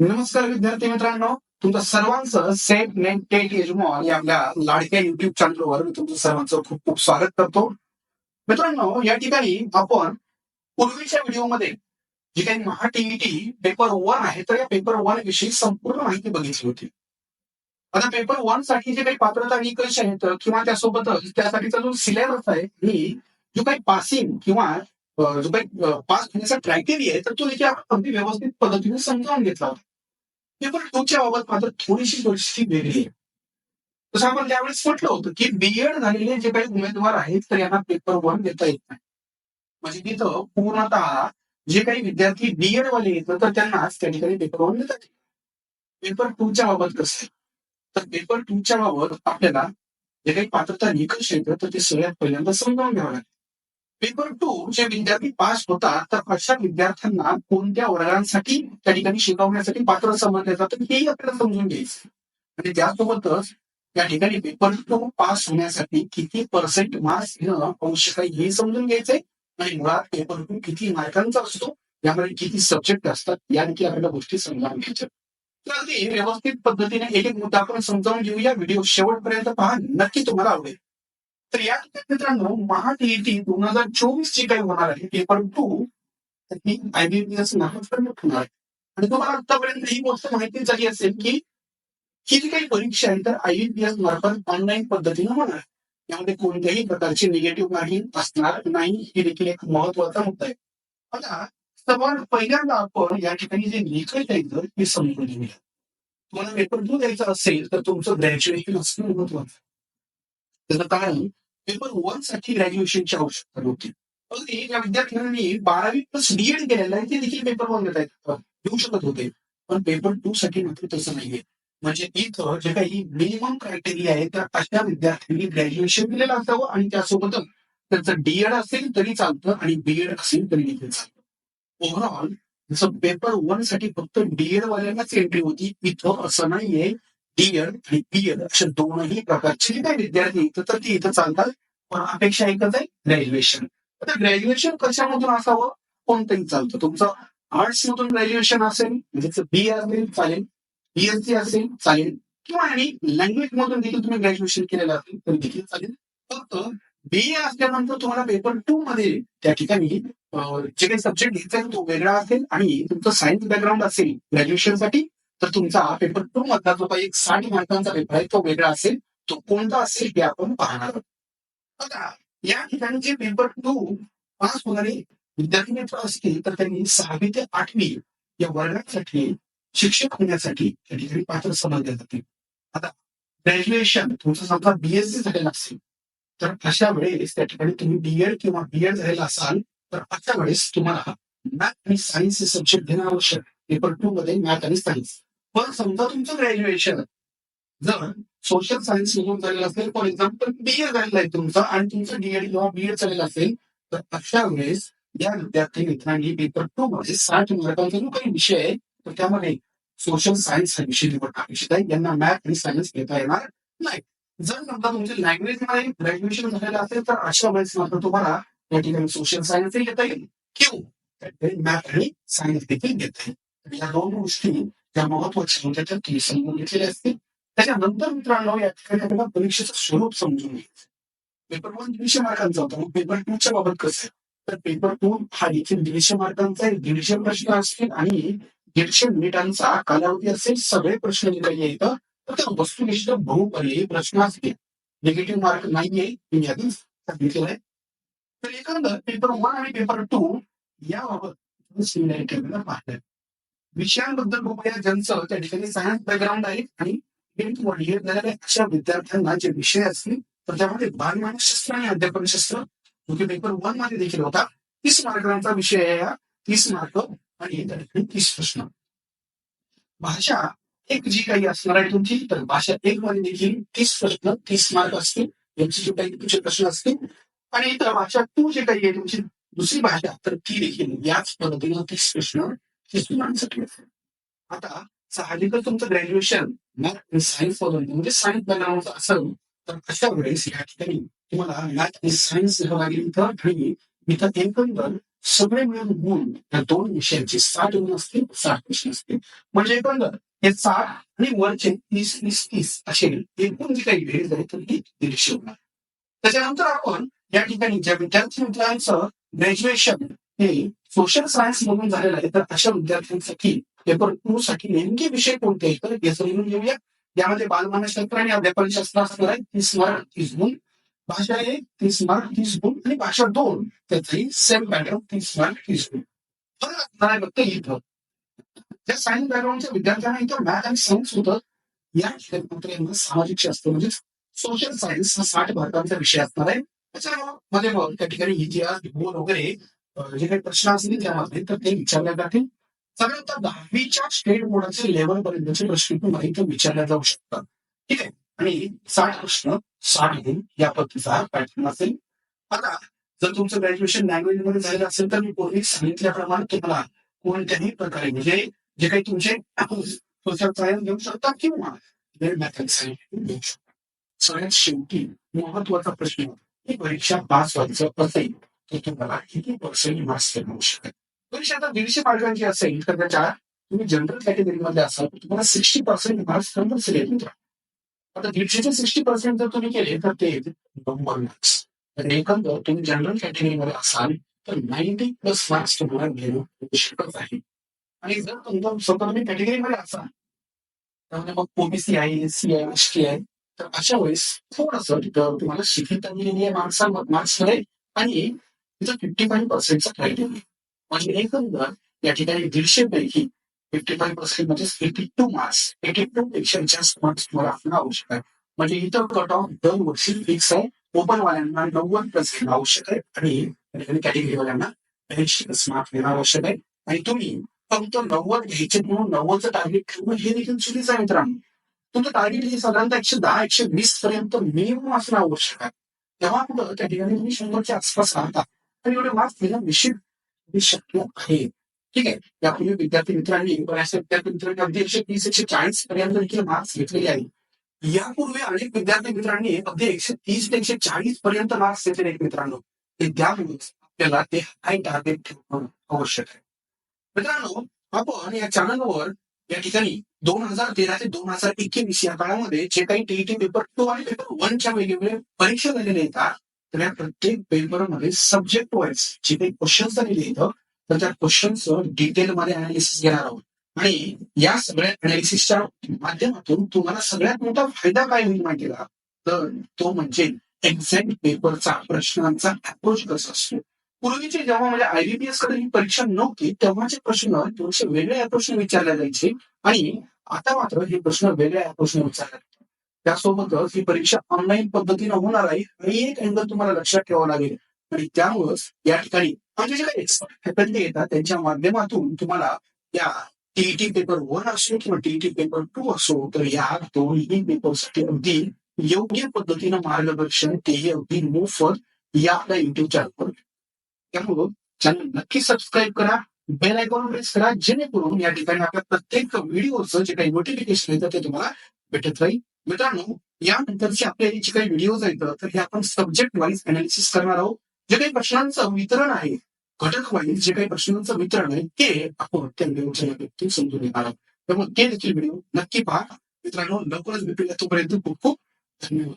नमस्कार विद्यार्थी मित्रांनो. तुमचं सर्वांचं सेट नेट टेट यजमॉन या आपल्या लाडक्या युट्यूब चॅनलवर मी तुमचं सर्वांचं खूप खूप स्वागत करतो. मित्रांनो या ठिकाणी आपण पूर्वीच्या व्हिडिओमध्ये जी काही महा टीईटी पेपर वन आहे तर या पेपर वन विषयी संपूर्ण माहिती बघितली होती. आता पेपर वनसाठी जे काही पात्रता निकष आहेत किंवा त्यासोबतच त्यासाठीचा जो सिलेबस आहे ही जो काही पासिंग किंवा जो काही पास होण्याचा क्रायटेरिया आहे तर तो देखील आपण अगदी व्यवस्थित पद्धतीने समजावून घेतला होता. पेपर टूच्या बाबत मात्र थोडीशी परिस्थिती वेगळी आहे. तसं आपण त्यावेळेस म्हटलं होतं की बीएड झालेले जे काही उमेदवार आहेत तर यांना पेपर वन देता येत नाही. म्हणजे तिथं पूर्णतः जे काही विद्यार्थी बीएड वाले येतात तर त्यांनाच त्या ठिकाणी पेपर वन देतात. पेपर टूच्या बाबत कसं आहे? तर पेपर टूच्या बाबत आपल्याला जे काही पात्रता निकष येतं तर ते सगळ्यात पहिल्यांदा समजावून घ्यावं लागेल पेपर टू जे विद्यार्थी पास होतात तर अशा विद्यार्थ्यांना कोणत्या वर्गांसाठी त्या ठिकाणी शिकवण्यासाठी पात्र समजले जातं हेही आपल्याला समजून घ्यायचं आणि त्यासोबतच या ठिकाणी पेपर टू पास होण्यासाठी किती पर्सेंट मार्क्स घेणं आवश्यक आहे हे समजून घ्यायचंय. आणि मुळात पेपर टू किती मार्कांचा असतो यामध्ये किती सब्जेक्ट असतात या देखील आपल्याला गोष्टी समजावून घ्यायच्या तर अगदी व्यवस्थित पद्धतीने एक एक मुद्दा आपण समजावून घेऊया. व्हिडिओ शेवटपर्यंत पहा नक्की तुम्हाला आवडेल. तर या ठिकाणी मित्रांनो महा टीईटी दोन हज़ार चोवीस ची काही होणार आहे पेपर टू ही आयबीपीएस नामांकन होणार आहे. आणि तुम्हाला आतापर्यंत ही गोष्ट माहिती झाली असेल की, ही जी काही परीक्षा आहे, तर आयबीपीएस मार्फत ऑनलाईन पद्धतीने होणार यामध्ये कोणत्याही प्रकारची निगेटिव्ह मार्किंग असणार नाही, ही देखील एक महत्वाचा मुद्दा आहे. आता, सर्वात पहिल्यांदा आपण या ठिकाणी जे निकष द्यायचं, ते समजून घेऊया. तुम्हाला पेपर टू द्यायचा असेल, तर तुमचं ग्रॅज्युएशन असणं महत्वाचं त्याचं कारण पेपर वनसाठी ग्रॅज्युएशनची आवश्यकता नव्हती अगदी या विद्यार्थ्यांनी बारावी प्लस डीएड केलेलं आहे ते देखील पेपर वन देत देऊ शकत होते. पण पेपर टू साठी मात्र तसं नाहीये. म्हणजे इथं जे काही मिनिमम क्रायटेरिया आहे तर अशा विद्यार्थ्यांनी ग्रॅज्युएशन केलेलं असावं आणि त्यासोबतच त्यांचं डीएड असेल तरी चालतं आणि बीएड असेल तरी देखील चालतं. ओव्हरऑल जसं पेपर वनसाठी फक्त डीएड वाल्यांनाच एंट्री होती इथं असं नाहीये. डीएड आणि बीएड अशा दोनही प्रकारचे काही विद्यार्थी इथं तर ती इथं चालतात. पण अपेक्षा एकच आहे ग्रॅज्युएशन आता ग्रॅज्युएशन कशामधून असावं? कोणतंही चालतं. तुमचं आर्ट्स मधून ग्रॅज्युएशन असेल म्हणजे बी असेल चालेल. बीएससी असेल चालेल. किंवा आणि लँग्वेज मधून देखील तुम्ही ग्रॅज्युएशन केलेलं असेल तरी देखील चालेल. फक्त बीए असल्यानंतर तुम्हाला पेपर टू मध्ये त्या ठिकाणी जे काही सब्जेक्ट घ्यायचा आहे तो वेगळा असेल आणि तुमचं सायन्स बॅकग्राऊंड असेल ग्रॅज्युएशनसाठी तर तुमचा पेपर टू मधला जो काही एक साठ मार्कांचा पेपर आहे तो वेगळा असेल तो कोणता असेल हे आपण पाहणार आहोत आता या ठिकाणी जे पेपर टू पास होणारे विद्यार्थी मित्र असतील तर त्यांनी सहावी ते आठवी या वर्गासाठी शिक्षक होण्यासाठी त्या ठिकाणी पात्र समजले जाते आता ग्रॅज्युएशन तुमचं समजा बीएससी झालेलं असेल तर अशा वेळेस त्या ठिकाणी तुम्ही बीएड किंवा बीएड झालेला असाल तर अशा वेळेस तुम्हाला मॅथ आणि सायन्स हे सब्जेक्ट घेणं आवश्यक आहे. पेपर टू मध्ये मॅथ आणि सायन्स पण समजा तुमचं ग्रॅज्युएशन जर सोशल सायन्स मधून झालेलं असेल फॉर एक्झाम्पल बीए झालेलं आहे तुमचं आणि तुमचं डीएड किंवा बीएड झालेलं असेल तर अशा वेळेस या विद्यार्थी मित्रांनी पेपर टू मध्ये साठ मार्कांचा जो काही विषय आहे तर त्यामध्ये सोशल सायन्स हा विषय निवडणं अपेक्षित आहे. यांना मॅथ आणि सायन्स घेता येणार नाही. जर समजा तुमचे लँग्वेजमध्ये ग्रॅज्युएशन झालेलं असेल तर अशा वेळेस मात्र तुम्हाला या ठिकाणी सोशल सायन्सही घेता येईल. किंवा त्या ठिकाणी मॅथ आणि सायन्स देखील घेता येईल. या दोन गोष्टी त्या महत्त्वाच्या म्हणजे त्या तुम्ही समजून घेतलेल्या असतील. त्याच्यानंतर मित्रांनो या ठिकाणी आपल्याला परीक्षेचं स्वरूप समजून घ्यायचं. पेपर वन दीडशे मार्कांचा होता मग पेपर टू च्या बाबत कसं? तर पेपर टू हा देखील दीडशे मार्कांचा आहे दीडशे प्रश्न असतील आणि दीडशे मिनिटांचा कालावधी असेल सगळे प्रश्न जे काही येतं तर त्या वस्तुनिष्ठ बहुपर्यायी प्रश्न असतील. निगेटिव्ह मार्क नाहीये मी आधीच सांगितलेलं आहे. तर एकंदर पेपर वन आणि पेपर टू याबाबत सिमिलॅरिटी आपल्याला पाहतात विषयांबद्दल बघूया ज्यांचं त्या ठिकाणी सायन्स बॅकग्राऊंड आहे आणि अशा विद्यार्थ्यांना जे विषय असतील तर त्यामध्ये बालमानसशास्त्र आणि अध्यापनशास्त्र जो की पेपर वनमध्ये देखील होता तीस मार्कांचा विषय आहे हा तीस मार्क आणि त्या ठिकाणी तीस प्रश्न. भाषा एक जी काही असणार आहे तुमची तर भाषा एक मध्ये देखील तीस प्रश्न तीस मार्क असतील यांची जे काही तुमचे प्रश्न असतील आणि इतर भाषा टू जे काही आहे तुमची दुसरी भाषा तर ती देखील याच पद्धतीनं तीस प्रश्न तीस मुलांसाठी असेल आता साहजिकच तुमचं ग्रॅज्युएशन मॅथ आणि सायन्स मधून म्हणजे सायन्स बॅकग्राऊंड असेल तर अशा वेळेस या ठिकाणी तुम्हाला मॅथ आणि सायन्स घ्यावं लागेल इथं आणि इथं एकंदर सगळे मिळून गुण या दोन विषयांचे साठ गुण असतील साठ प्रश्न असतील. म्हणजे एकंदर हे साठ आणि वरचे तीस तीस तीस असे एकूण जी काही बेरीज आहे तर ही दीडशे होणार. त्याच्यानंतर आपण या ठिकाणी ज्या विद्यार्थी मित्रांचं ग्रॅज्युएशन हे सोशल सायन्स मधून झालेलं आहे. तर अशा विद्यार्थ्यांसाठी पेपर टू साठी नेमके विषय कोणते आहेत? तर हे समजून घेऊया. यामध्ये बालमानसशास्त्र आणि अध्यापन शास्त्र असणार आहे. तीस मार्क तीस गुण. भाषा एक तीस मार्क तीस गुण. आणि भाषा दोन त्याचाही सेम पॅटर्न तीस मार्क तीस गुण. फरक असणार आहे फक्त इथं ज्या सायन्स बॅकग्राऊंडच्या विद्यार्थ्यांना इथं मॅथ आणि सायन्स होतं या ठिकाणी यांना सामाजिक शास्त्र म्हणजे सोशल सायन्स हा साठ भारतांचा विषय असणार आहे. त्याच्यामध्ये मग त्या ठिकाणी इतिहास भूगोल वगैरे जे काही प्रश्न असतील त्यामध्ये तर ते विचारले जातील साधारणतः दहावीच्या स्टेट बोर्डाचे लेवल पर्यंतचे प्रश्न तुम्हाला इथं विचारले जाऊ शकतात. ठीक आहे? आणि साठ प्रश्न साठ गुण या पद्धतीचा पॅटर्न असेल. आता जर तुमचं ग्रॅज्युएशन लँग्वेजमध्ये झालेलं असेल तर मी पूर्वी सांगितल्याप्रमाणे तुम्हाला कोणत्याही प्रकारे म्हणजे जे काही तुमचे सोशल सायन्स घेऊ शकता किंवा मॅथ्स घेऊ शकता. सगळ्यात शेवटी महत्त्वाचा प्रश्न ही परीक्षा पास व्हायचं असेल. तर तुम्हाला किती पर्सेंट मार्क्स मिळू शकतात परीक्षा आता दीडशे मार्कांची असेल तर त्याच्या तुम्ही जनरल कॅटेगरीमध्ये असाल तर तुम्हाला सिक्स्टी पर्सेंट मार्क्स कंपल्सरी आहेत मित्र आता दीडशेचे सिक्स्टी पर्सेंट जर तुम्ही केले तर ते नंबर मार्क्स तर एकंदर तुम्ही जनरल कॅटेगरीमध्ये असाल तर नाईन्टी प्लस मार्क्स तुम्हाला घेणं शकत आहे आणि जर तुमचा स्वतः तुम्ही कॅटेगरीमध्ये असाल त्यामध्ये मग ओबीसी आहे एससी आहे एसटी आहे तर अशा वेळेस थोडस तिथं तुम्हाला शिक्षित दिलेली आहे मार्क्स मार्क्समध्ये आणि तिथं फिफ्टी फाईव्ह पर्सेंटचा क्रायटेरिया म्हणजे एकंदर या ठिकाणी दीडशे पैकी फिफ्टी फाईव्ह पर्सेंट म्हणजे eighty two marks eighty two पेक्षा जास्त मार्क्स तुम्हाला असणं आवश्यक आहे. म्हणजे इथं कट ऑफ दरवर्षी फिक्स आहे. ओपन वाल्यांना नव्वद प्लस घेणं आवश्यक आहे. आणि कॅटेगरी वाल्यांना ऐंशी प्लस मार्क्स घेणं आवश्यक आहे. आणि तुम्ही फक्त नव्वद घ्यायचे म्हणून नव्वदचं टार्गेट ठेवणं हे देखील चुकीचं आहे मित्रांनो. तुमचं टार्गेट हे साधारणतः एकशे दहा एकशे वीस पर्यंत मिनिमम असणं आवश्यक आहे. तेव्हा कुठं त्या ठिकाणी तुम्ही शंभरच्या आसपास राहता. एवढे मार्क्स घेणं निश्चित शक्य आहे ठीक आहे यापूर्वी विद्यार्थी मित्रांनी बऱ्याचशा विद्यार्थी मित्रांनी अगदी एकशे तीस एकशे चाळीस पर्यंत देखील मार्क्स घेतलेले आहे यापूर्वी अनेक विद्यार्थी मित्रांनी, अगदी एकशे तीस ते एकशे चाळीस पर्यंत मार्क्स घेतलेले आहेत मित्रांनो। ते त्यामुळेच आपल्याला ते हाय टार्गेट ठेवणं आवश्यक आहे। मित्रांनो, आपण या चॅनलवर या ठिकाणी दोन हज़ार तेरा ते दोन हज़ार एकवीस या काळामध्ये जे काही टीईटी पेपर टू आणि पेपर वनच्या वेगवेगळ्या परीक्षा झालेल्या येतात तर या प्रत्येक पेपरमध्ये सब्जेक्ट वाईज जे काही क्वेश्चन्स झालेले येतं तर त्या क्वेश्चन्स डिटेलमध्ये अनालिसिस घेणार आहोत. आणि या सगळ्या अनालिसिसच्या माध्यमातून तुम्हाला सगळ्यात मोठा फायदा काय होईल माहिती का? तर तो म्हणजे एक्झॅक्ट पेपरचा प्रश्नांचा अप्रोच कसा असतो? पूर्वीचे जेव्हा म्हणजे आयबीपीएसकडे ही परीक्षा नव्हती तेव्हाचे प्रश्न थोडेसे वेगळ्या प्रश्न विचारले जायचे. आणि आता मात्र हे प्रश्न वेगळ्या प्रश्न विचारले त्यासोबतच ही परीक्षा ऑनलाईन पद्धतीनं होणार आहे. आणि एक अँगल तुम्हाला लक्षात ठेवावं लागेल. आणि या ठिकाणी जे काही एक्सपर्ट येतात, त्यांच्या माध्यमातून तुम्हाला या टीईटी पेपर वन असो किंवा टीईटी पेपर टू असो, तर या दोन्ही पेपरसाठी अगदी योग्य पद्धतीनं मार्गदर्शन तेही अगदी मोफत या आपल्या युट्यूब चॅनलवर त्यामुळं चॅनल नक्की सबस्क्राईब करा बेल आयकॉन प्रेस करा, जेणेकरून या ठिकाणी आपल्या प्रत्येक व्हिडिओचं जे काही नोटिफिकेशन येतं, ते तुम्हाला भेटत राहील. मित्रांनो यानंतरचे आपले जे काही व्हिडिओज आहेत तर हे आपण सब्जेक्ट वाईज अनालिसिस करणार आहोत. जे काही प्रश्नांचं वितरण आहे घटक वाईज जे काही प्रश्नांचं वितरण आहे ते आपण त्या व्हिडिओच्या माध्यमातून समजून घेणार आहोत. त्यामुळे ते देखील व्हिडिओ नक्की पहा. मित्रांनो लवकरच भेटूया तोपर्यंत खूप खूप धन्यवाद.